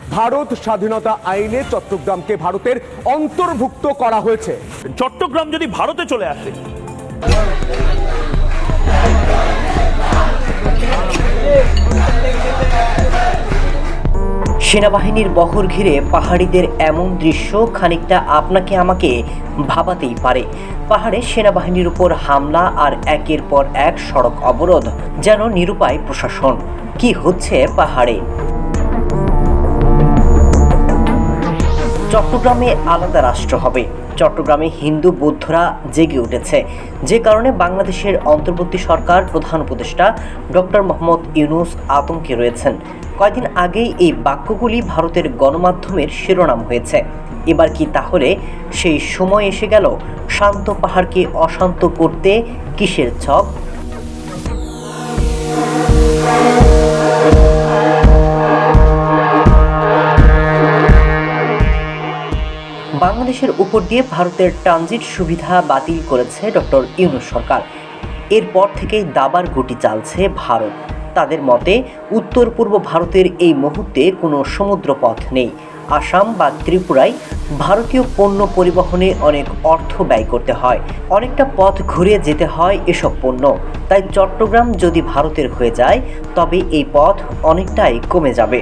ভারত স্বাধীনতা আইনে চট্টগ্রামকে ভারতের অন্তর্ভুক্ত করা হয়েছে। চট্টগ্রাম যদি ভারতে চলে আসে। সেনাবাহিনীর বহর ঘিরে পাহাড়িদের এমন দৃশ্য খানিকটা আপনাকে আমাকে ভাবাতেই পারে। পাহাড়ে সেনাবাহিনীর উপর হামলা আর একের পর এক সড়ক অবরোধ যেন নিরুপায় প্রশাসন। কি হচ্ছে পাহাড়ে? চট্টগ্রামে আলাদা রাষ্ট্র হবে। চট্টগ্রামে হিন্দু বৌদ্ধরা জেগে উঠেছে। যে কারণে বাংলাদেশের অন্তর্বর্তী সরকার প্রধান উপদেষ্টা ডক্টর মোহাম্মদ ইউনুস আতঙ্কে রয়েছেন। কয়েকদিন আগেই এই বাক্যগুলি ভারতের গণমাধ্যমের শিরোনাম হয়েছে। এবার কি তাহলে সেই সময় এসে গেল? শান্ত পাহাড়কে অশান্ত করতে কিসের ছক? বাংলাদেশের উপর দিয়ে ভারতের ট্রানজিট সুবিধা বাতিল করেছে ডক্টর ইউনুস সরকার। এরপর থেকেই দাবার গুটি চালছে ভারত। তাদের মতে উত্তর পূর্ব ভারতের এই মুহূর্তে কোনো সমুদ্রপথ নেই। আসাম বা ত্রিপুরায় ভারতীয় পণ্য পরিবহনে অনেক অর্থ ব্যয় করতে হয়। অনেকটা পথ ঘুরে যেতে হয় এসব পণ্য। তাই চট্টগ্রাম যদি ভারতের হয়ে যায়, তবে এই পথ অনেকটাই কমে যাবে।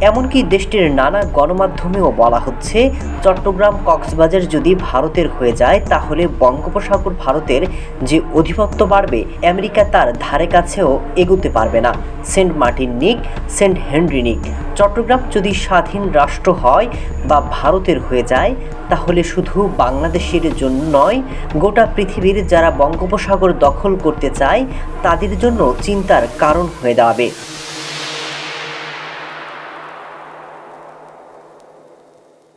এমনকি দেশটির নানা গণমাধ্যমেও বলা হচ্ছে, চট্টগ্রাম কক্সবাজার যদি ভারতের হয়ে যায়, তাহলে বঙ্গোপসাগর ভারতের যে অধিপত্য বাড়বে, আমেরিকা তার ধারে কাছেও এগুতে পারবে না। সেন্ট মার্টিন নিক, সেন্ট হেনরি নিক। চট্টগ্রাম যদি স্বাধীন রাষ্ট্র হয় বা ভারতের হয়ে যায়, তাহলে শুধু বাংলাদেশের জন্য নয়, গোটা পৃথিবীর যারা বঙ্গোপসাগর দখল করতে চায়, তাদের জন্য চিন্তার কারণ হয়ে দাঁড়াবে।